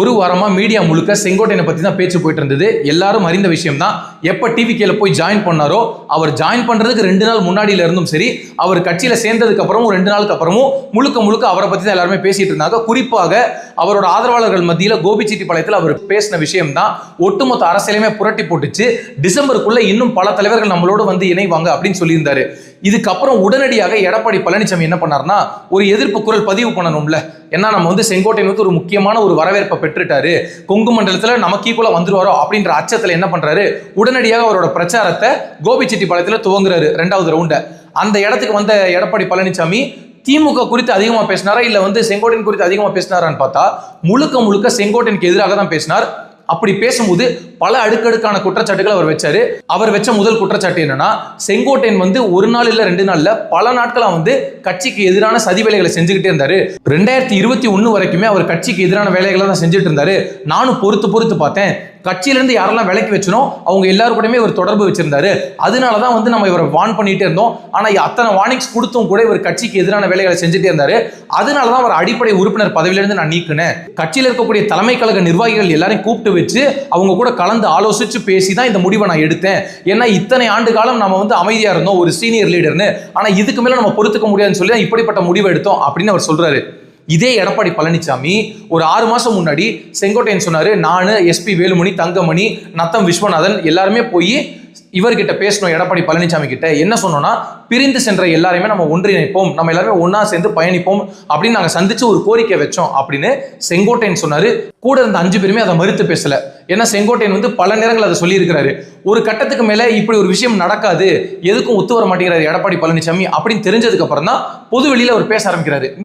ஒரு வாரமாக மீடியா முழுக்க செங்கோட்டையனை பற்றி தான் பேச்சு போயிட்டு இருந்தது. எல்லாரும் அறிந்த விஷயம் தான் எப்போ டிவி கேல போய் ஜாயின் பண்ணாரோ அவர் ஜாயின் பண்ணுறதுக்கு ரெண்டு நாள் முன்னாடியில இருந்தும் சரி அவர் கட்சியில் சேர்ந்ததுக்கு அப்புறமும் ரெண்டு நாளுக்கு அப்புறமும் முழுக்க முழுக்க அவரை பற்றி தான் எல்லாருமே பேசிட்டு இருந்தாங்க. குறிப்பாக அவரோட ஆதரவாளர்கள் மத்தியில் கோபிச்செட்டிப்பாளையத்தில் அவர் பேசின விஷயம் தான் ஒட்டுமொத்த அரசியலையுமே புரட்டி போட்டுச்சு. டிசம்பருக்குள்ள இன்னும் பல தலைவர்கள் நம்மளோட வந்து இணைவாங்க அப்படின்னு சொல்லியிருந்தாரு. இதுக்கப்புறம் உடனடியாக எடப்பாடி பழனிசாமி என்ன பண்ணார்னா ஒரு எதிர்ப்பு குரல் பதிவு பண்ணணும்ல. ஏன்னா நம்ம வந்து செங்கோட்டையன் வந்து ஒரு முக்கியமான ஒரு வரவேற்பை பெற்றுட்டாரு. கொங்கு மண்டலத்தில் நமக்கு ஈக்குவலாக வந்துருவாரோ அப்படின்ற அச்சத்தில் என்ன பண்ணுறாரு உடனடியாக அவரோட பிரச்சாரத்தை கோபிச்செட்டிப்பாளையத்தில் துவங்குறாரு ரெண்டாவது ரவுண்டை அந்த இடத்துக்கு வந்த எடப்பாடி பழனிசாமி திமுக குறித்து அதிகமாக பேசினாரா இல்லை வந்து செங்கோட்டையன் குறித்து அதிகமாக பேசினாரான்னு பார்த்தா முழுக்க முழுக்க செங்கோட்டையனுக்கு எதிராக தான் பேசினார். அப்படி பேசும்போது பல அடுக்கடுக்கான குற்றச்சாட்டுகள் அவர் வச்சாரு. அவர் வச்ச முதல் குற்றச்சாட்டு என்னன்னா செங்கோட்டையன் வந்து ஒரு நாள் இல்ல ரெண்டு நாள்ல பல நாட்களா வந்து கட்சிக்கு எதிரான சதி வேலைகளை செஞ்சுக்கிட்டே இருந்தாரு. ரெண்டாயிரத்தி இருபத்தி ஒன்னு வரைக்குமே அவர் கட்சிக்கு எதிரான வேலைகளை தான் செஞ்சுட்டு இருந்தாரு. நானும் பொறுத்து பொறுத்து பார்த்தேன். கட்சியிலேருந்து யாரெல்லாம் விலைக்கு வச்சனோ அவங்க எல்லாரும் கூடயுமே இவர் தொடர்பு வச்சிருந்தாரு. அதனால தான் வந்து நம்ம இவரை வான் பண்ணிட்டே இருந்தோம். ஆனால் அத்தனை வார்னிங்ஸ் கொடுத்தும் கூட இவர் கட்சிக்கு எதிரான வேலைகளை செஞ்சுட்டே இருந்தாரு. அதனால தான் அவர் அடிப்படை உறுப்பினர் பதவியிலேருந்து நான் நீக்கினேன். கட்சியில் இருக்கக்கூடிய தலைமை கழக நிர்வாகிகள் எல்லாரையும் கூப்பிட்டு வச்சு அவங்க கூட கலந்து ஆலோசிச்சு பேசி தான் இந்த முடிவை நான் எடுத்தேன். ஏன்னா இத்தனை ஆண்டு காலம் நம்ம வந்து அமைதியா இருந்தோம் ஒரு சீனியர் லீடர்னு ஆனா இதுக்கு மேல நம்ம பொறுத்துக்க முடியாதுன்னு சொல்லி தான் இப்படிப்பட்ட முடிவை எடுத்தோம் அப்படின்னு அவர் சொல்றாரு. இதே எடப்பாடி பழனிசாமி ஒரு ஆறு மாசம் முன்னாடி செங்கோட்டையன் சொன்னாரு நானு எஸ்பி வேலுமணி தங்கமணி நத்தம் விஸ்வநாதன் எல்லாருமே போய் இவர்கிட்ட பேசணும் எடப்பாடி பழனிசாமி கிட்ட என்ன சொன்னோம்னா பிரிந்து சென்ற எல்லாரையுமே நம்ம ஒன்றிணைப்போம் நம்ம எல்லாருமே ஒன்னா சேர்ந்து பயணிப்போம் அப்படின்னு நாங்கள் சந்திச்சு ஒரு கோரிக்கை வச்சோம் அப்படின்னு செங்கோட்டையன் சொன்னாரு. கூட இருந்த அஞ்சு பேருமே அதை மறுத்து பேசல. ஏன்னா செங்கோட்டையன் வந்து பல நேரங்கள் அதை சொல்லியிருக்கிறாரு. ஒரு கட்டத்துக்கு மேல இப்படி ஒரு விஷயம் நடக்காது எதுக்கும் ஒத்து வர மாட்டேங்கிறாரு எடப்பாடி பழனிசாமி அப்படின்னு தெரிஞ்சதுக்கு அப்புறம் தான் பொது வெளியில அவர் பேச ஆரம்பிக்கிறாரு.